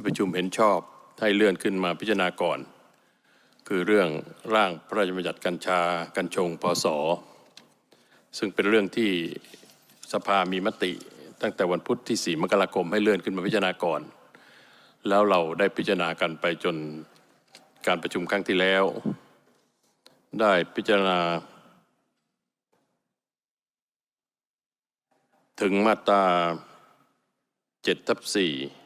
ที่ประชุมเห็นชอบให้เลื่อนขึ้นมาพิจารณาก่อน คือเรื่องร่างพระราชบัญญัติกัญชากัญชงพศซึ่งเป็นเรื่องที่สภามีมติ ตั้งแต่วันพุธที่ 4 มกราคมให้เลื่อนขึ้นมาพิจารณาก่อน แล้วเราได้พิจารณากันไปจนการประชุมครั้งที่แล้ว ได้พิจารณา ถึงมาตรา7ทับ4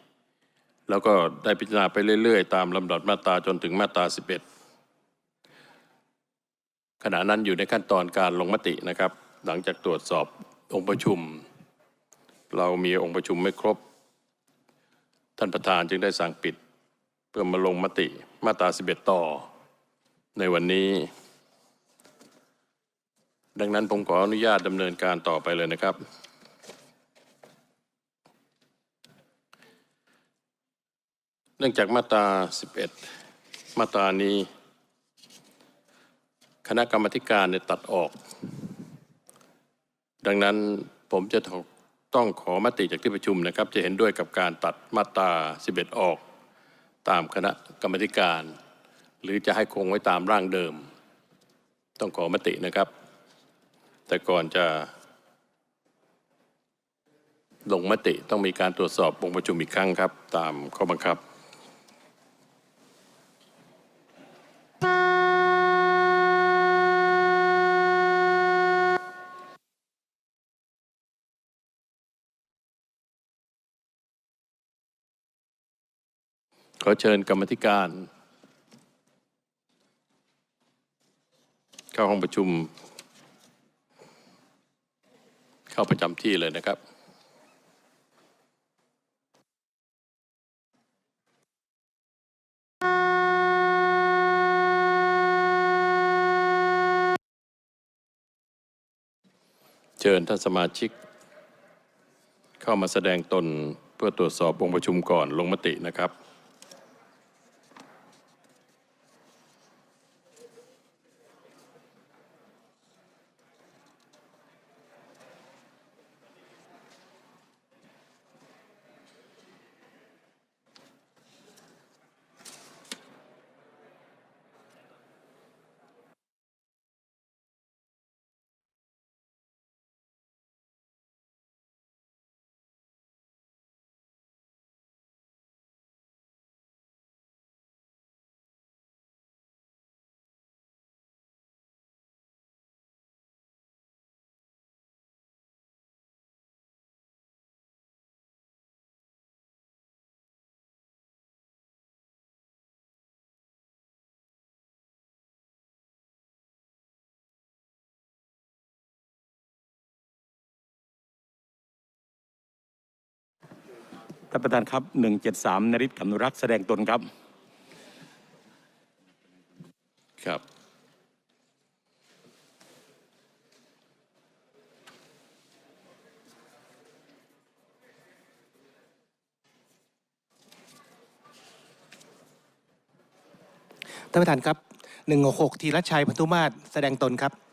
แล้วก็ได้พิจารณาไปเรื่อยๆ ตามลำดับมาตราจนถึงมาตรา 11 ขณะนั้นอยู่ในขั้นตอนการลงมตินะครับ หลังจากตรวจสอบองค์ประชุม เรามีองค์ประชุมไม่ครบ ท่านประธานจึงได้สั่งปิด เพื่อมาลงมติมาตรา 11 ต่อ ในวันนี้ ดังนั้นผมขออนุญาตดำเนินการต่อไปเลยนะครับ เนื่องจากมาตรา 11 มาตรานี้ คณะกรรมธิการเนี่ยตัดออก ดังนั้นผมจะต้องขอมติจากที่ประชุมนะครับ จะเห็นด้วยกับการตัดมาตรา 11 ออก ตามคณะกรรมธิการ หรือจะให้คงไว้ตามร่างเดิม ต้องขอมตินะครับ แต่ก่อนจะลงมติต้องมีการตรวจสอบองค์ประชุมอีกครั้งครับ ตามข้อบังคับ ขอเชิญกรรมธิการ เข้าห้องประชุม เข้าประจำที่เลยนะครับเชิญท่านสมาชิก เข้ามาแสดงตนเพื่อตรวจสอบองค์ประชุมก่อนลงมตินะครับ ท่านประธานครับ 173นริศกำนุรักษ์แสดงตนครับ ครับ ท่านประธานครับ 166ธีรชัยพันธุมาศแสดงตนครับ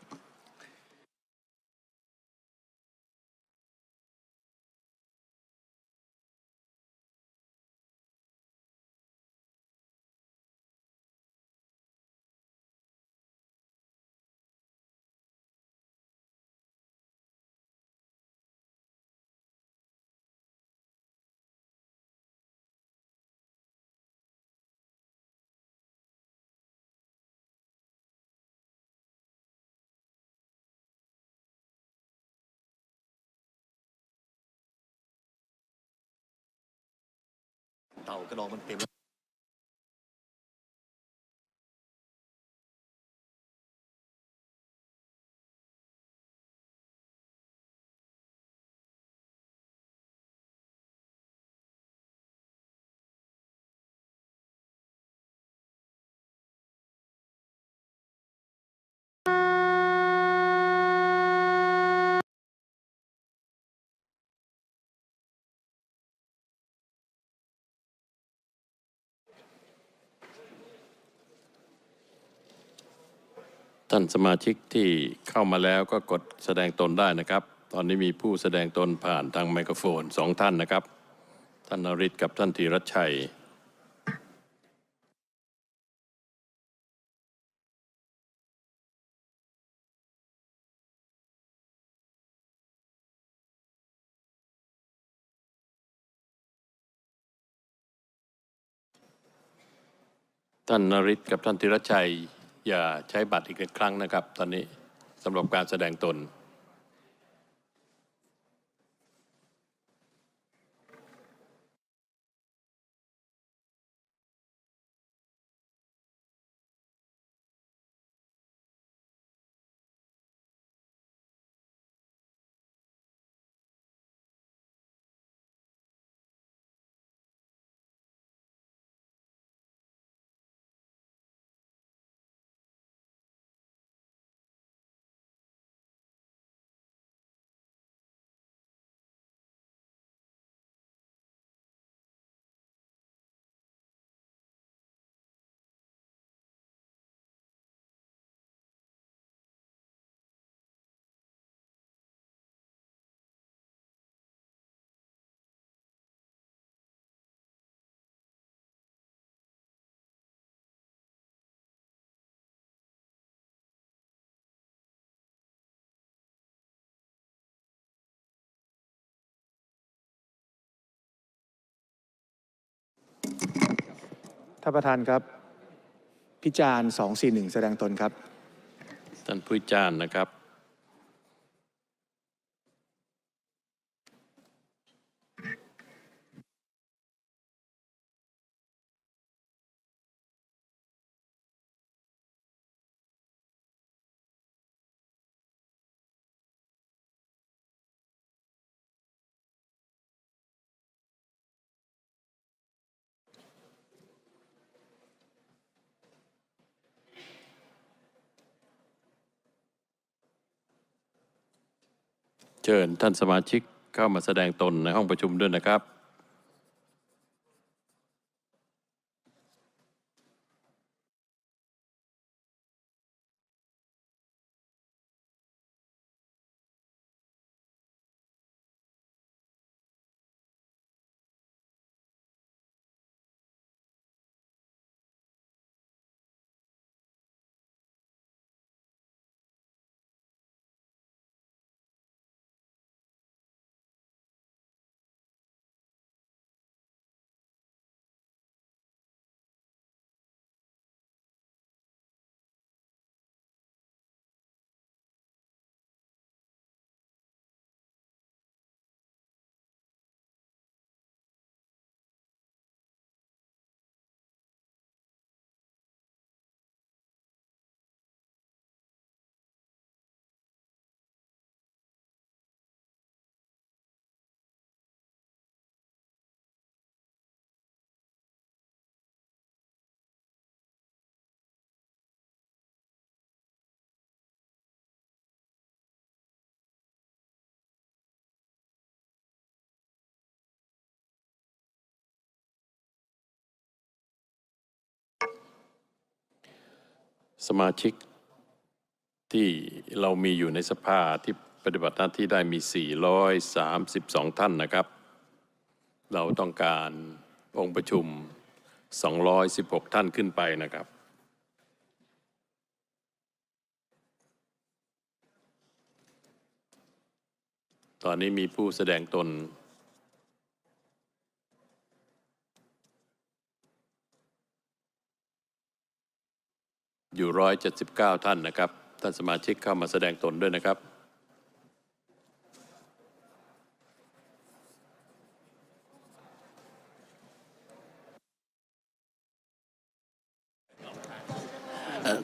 ากระดองมันเต็ม ท่านสมาชิกที่เข้ามาแล้วก็กดแสดงตนได้นะครับ ตอนนี้มีผู้แสดงตนผ่านทางไมโครโฟนสองท่านนะครับ ท่านนริศกับท่านธีรชัย ท่านนริศกับท่านธีรชัย อย่าใช้บัตรอีกครั้งนะครับ ตอนนี้สำหรับการแสดงตน ท่านประธานครับ พิจารณ์241 แสดงตนครับ ท่านผู้จารย์นะครับ เชิญท่านสมาชิกเข้ามาแสดงตนในห้องประชุมด้วยนะครับ สมาชิกที่เรามีอยู่ในสภาที่ปฏิบัติหน้าที่ได้มี 432 ท่านนะครับ เราต้องการองค์ประชุม 216 ท่านขึ้นไปนะครับ ตอนนี้มีผู้แสดงตน อยู่179ท่านนะครับ ท่านสมาชิกเข้ามาแสดงตนด้วยนะครับ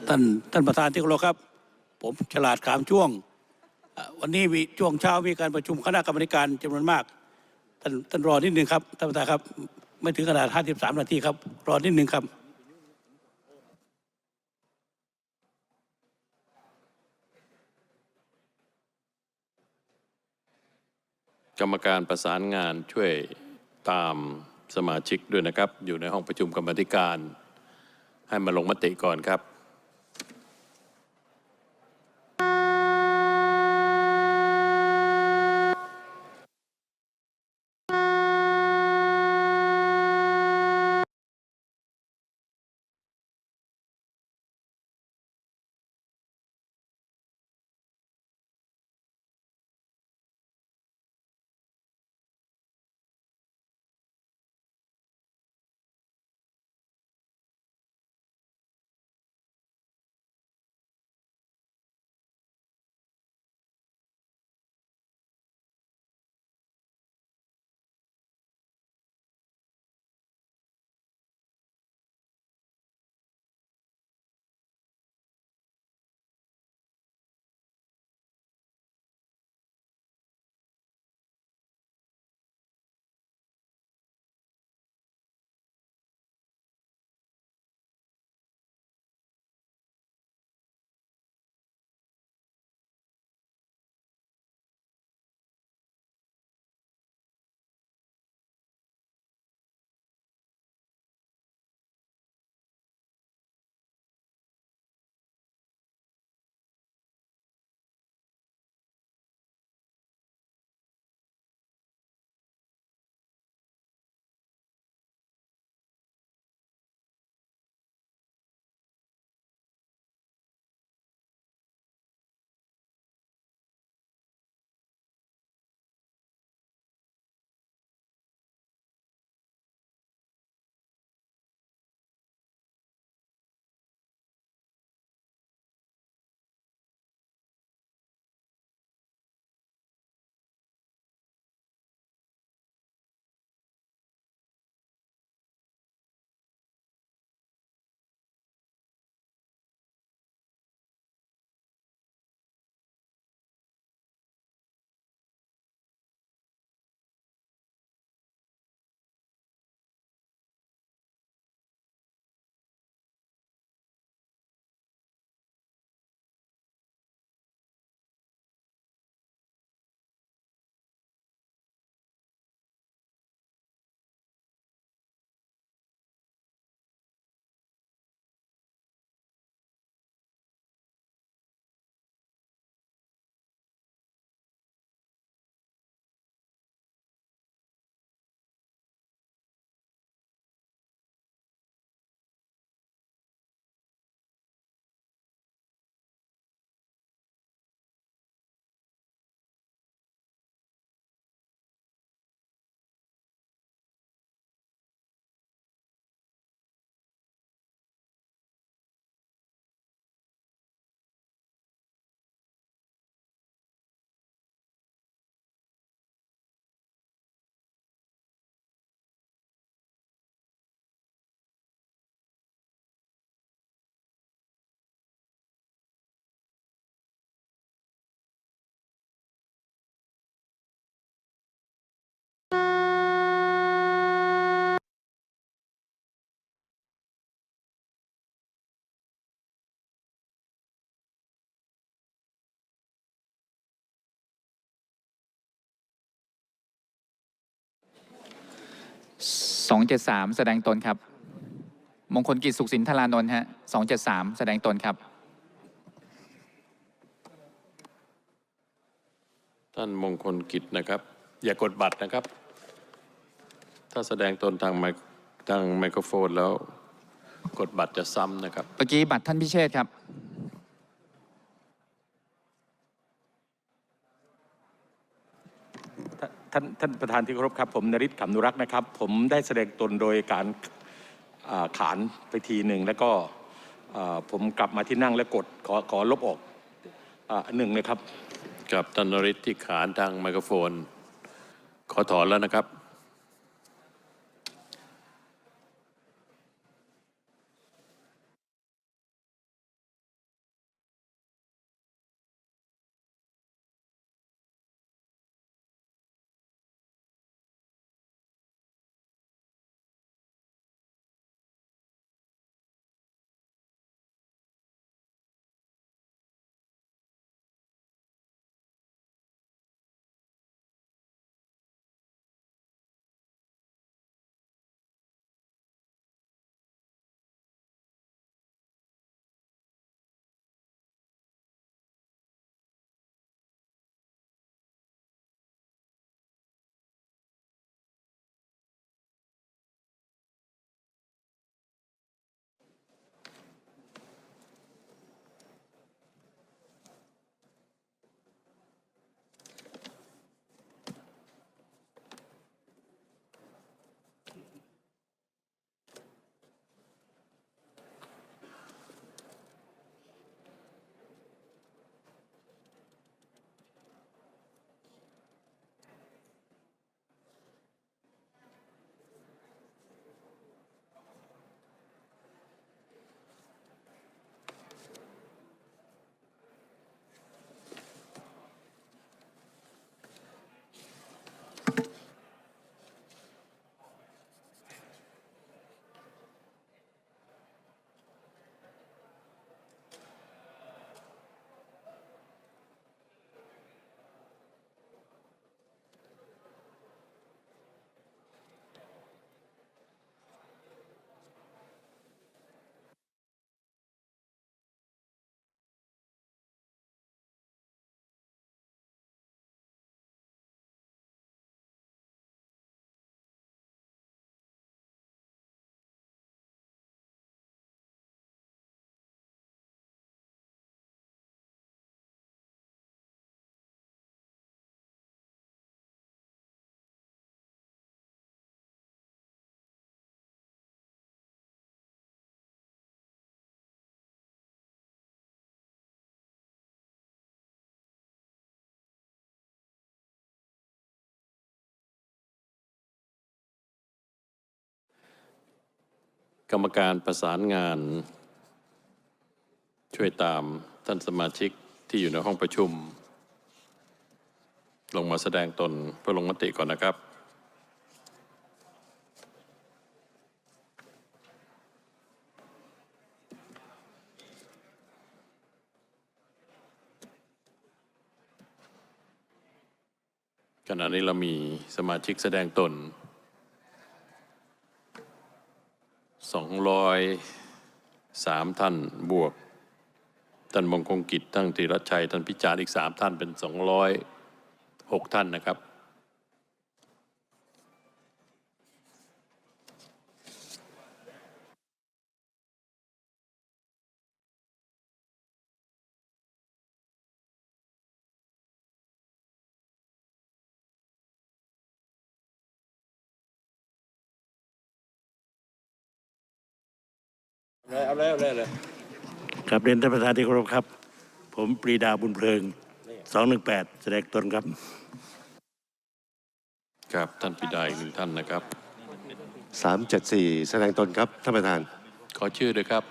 ท่านท่านประธานที่เคารพครับ ผมฉลาดขามช่วง วันนี้มีช่วงเช้ามีการประชุมคณะกรรมการจำนวนมาก ท่านท่านรอนิดหนึ่งครับท่านประธานครับ ไม่ถึงขนาด53 นาทีครับ รอนิดหนึ่งครับ กรรมการประสานงานช่วยตามสมาชิกด้วยนะครับ อยู่ในห้องประชุมกรรมธิการ ให้มาลงมติก่อนครับ 273แสดงตนครับ มงคลกิจสุขสินธารานนท์ฮะ273แสดงตนครับ ท่านมงคลกิจนะครับ อย่ากดบัตรนะครับ ถ้าแสดงตนทางไมค์ทางไมโครโฟนแล้ว กดบัตรจะซ้ำนะครับ เมื่อกี้บัตรท่านพิเชษฐ์ครับ ท่านท่านประธานที่เคารพครับผมนริศขำนุรักษ์นะครับ ผมได้แสดงตนโดยการาขานไปทีหนึ่งแล้วก็ผมกลับมาที่นั่งและกดขอขอลบออกอหนึ่งเลยครับกับท่านนริศที่ขานทางไมโครโฟน ขอถอนแล้วนะครับ กรรมการประสานงาน ช่วยตามท่านสมาชิกที่อยู่ในห้องประชุม ลงมาแสดงตนเพื่อลงมติก่อนนะครับขณะนี้เรามีสมาชิกแสดงตน 203 ท่านบวก ท่านมงคลกิจท่านธีรชัย ท่านพิจารณ์อีก 3 ท่านเป็น 206 ท่านนะครับ ครับเรียนท่านประธานที่เคารพครับ ผมปรีดาบุญเพลิง 218 แสดงตนครับ ครับท่านปิดาอีกหนึ่งท่านนะครับ 374 แสดงตนครับท่านประธาน ขอชื่อด้วยครับ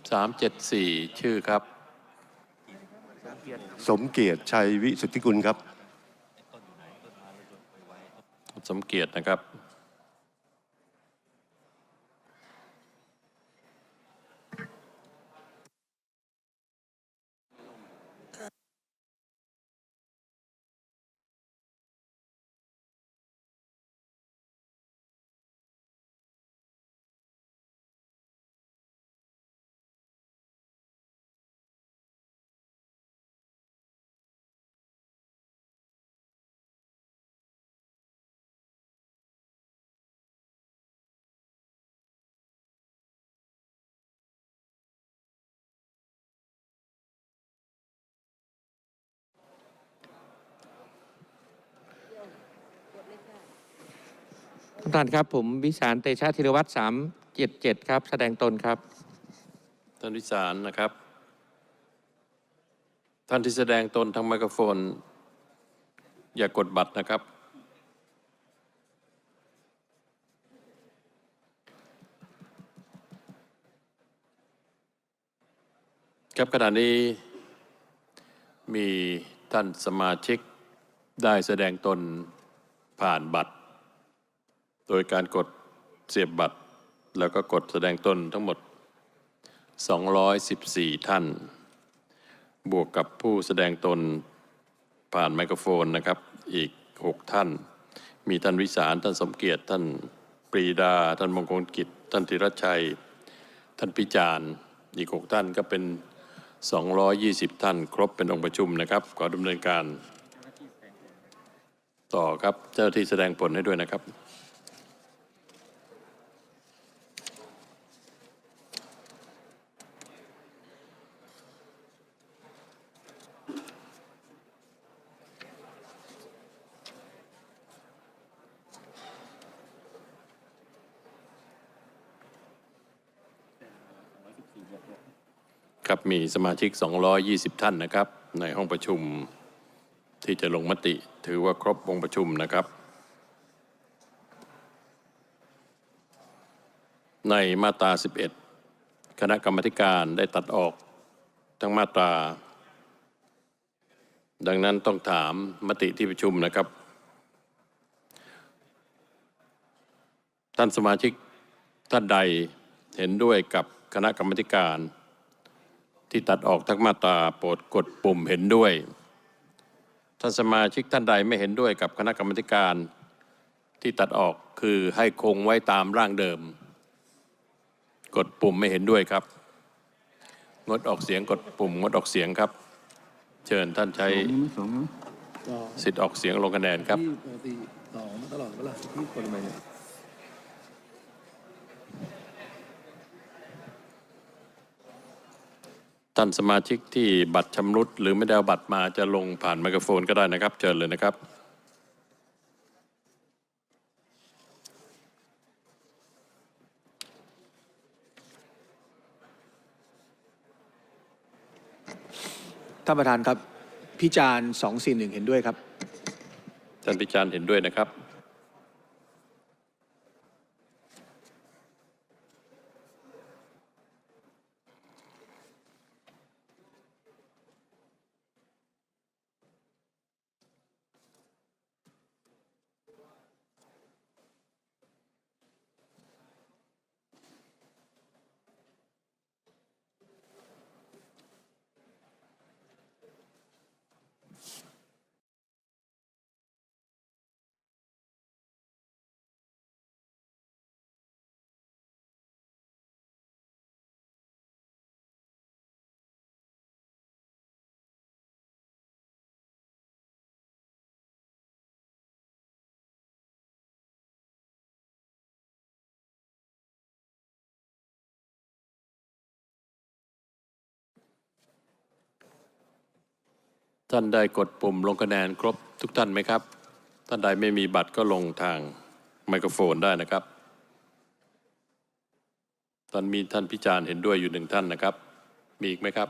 374 ชื่อครับ สมเกียรติชัยวิสุทธิกุลครับ สมเกียรตินะครับานประธานครับ ผมวิสารเตชะธีรวัตรสามเจ็ดเจ็ดครับ แสดงตนครับ ท่านวิสารนะครับ ท่านที่แสดงตนทางไมโครโฟน อย่ากดบัตรนะครับ ครับขณะนี้มีท่านสมาชิกได้แสดงตนผ่านบัตร โดยการกดเสียบบัตร แล้วก็กดแสดงตนทั้งหมด 214 ท่าน บวกกับผู้แสดงตนผ่านไมโครโฟนนะครับอีก 6 ท่าน มีท่านวิสารท่านสมเกียรติท่านปรีดา ท่านมงคลกิจ ท่านธีรชัย ท่านพิจารณ์อีก 6 ท่านก็เป็น 220 ท่าน ครบเป็นองค์ประชุมนะครับ ขอดำเนินการ ต่อครับเจ้าหน้าที่แสดงผลให้ด้วยนะครับ ครับมีสมาชิก 220 ท่านนะครับ ในห้องประชุมที่จะลงมติถือว่าครบวงประชุมนะครับ ในมาตรา 11 คณะกรรมการได้ตัดออกทั้งมาตรา ดังนั้นต้องถามมติที่ประชุมนะครับ ท่านสมาชิกท่านใดเห็นด้วยกับคณะกรรมการ ที่ตัดออกทั้งมาตราโปรดกดปุ่มเห็นด้วย ท่านสมาชิกท่านใดไม่เห็นด้วยกับคณะกรรมการที่ตัดออกคือให้คงไว้ตามร่างเดิม กดปุ่มไม่เห็นด้วยครับ งดออกเสียงกดปุ่มงดออกเสียงครับ เชิญท่านใช้สิทธิ์ออกเสียงลงคะแนนครับท่าน สมาชิกที่บัตรชำรุด หรือไม่ได้เอาบัตรมาจะลงผ่านไมโครโฟนก็ได้นะครับ เชิญเลยนะครับ ท่านประธานครับ พิจารณ์241 เห็นด้วยครับ ท่านพิจารณ์เห็นด้วยนะครับ ท่านได้กดปุ่มลงคะแนนครบทุกท่านไหมครับ ท่านใดไม่มีบัตรก็ลงทางไมโครโฟนได้นะครับตอนมีท่านพิจารณ์เห็นด้วยอยู่หนึ่งท่านนะครับ มีอีกไหมครับ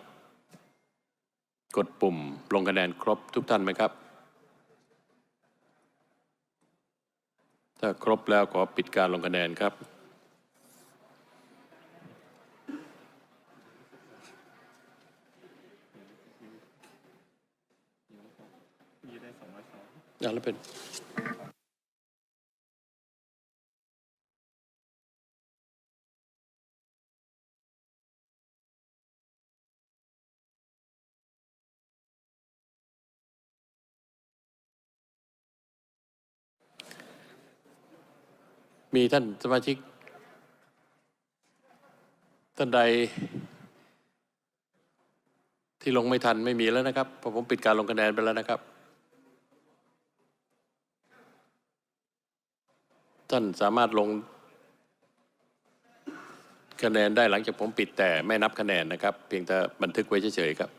กดปุ่มลงคะแนนครบทุกท่านไหมครับ ถ้าครบแล้วขอปิดการลงคะแนนครับ อะแล้วเป็นมีท่านสมาชิก ท่านใด ที่ลงไม่ทันไม่มีแล้วนะครับพราะผมปิดการลงคะแนนไปแล้วนะครับ ท่านสามารถลงคะแนนได้หลังจากผมปิดแต่ไม่นับคะแนนนะครับ เพียงแต่บันทึกไว้เฉยๆครับ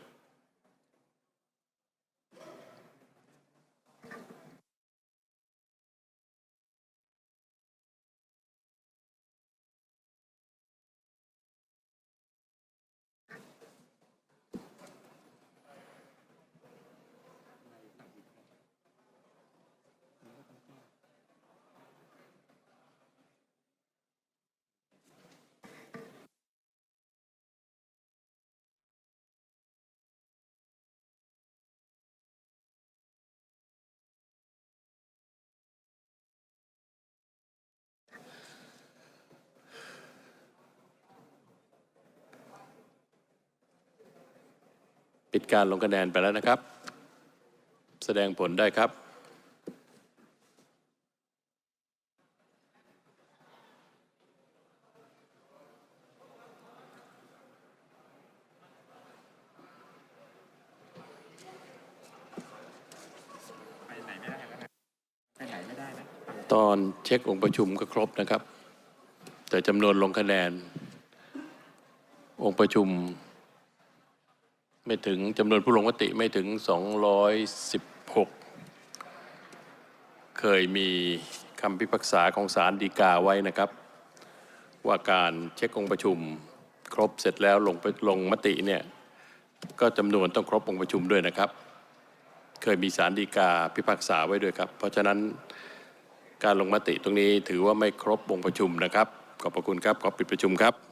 ปิดการลงคะแนนไปแล้วนะครับ แสดงผลได้ครับ ตอนเช็คองค์ประชุมก็ครบนะครับ แต่จำนวนลงคะแนน องค์ประชุม ไม่ถึงจำนวนผู้ลงมติไม่ถึง 216 เคยมีคำพิพากษาของศาลฎีกาไว้นะครับ ว่าการเช็คองค์ประชุมครบเสร็จแล้วลงไปลงมติเนี่ยก็จำนวนต้องครบองค์ประชุมด้วยนะครับ เคยมีศาลฎีกาพิพากษาไว้ด้วยครับ เพราะฉะนั้นการลงมติตรงนี้ถือว่าไม่ครบองค์ประชุมนะครับ ขอบพระคุณครับ ขอปิดประชุมครับ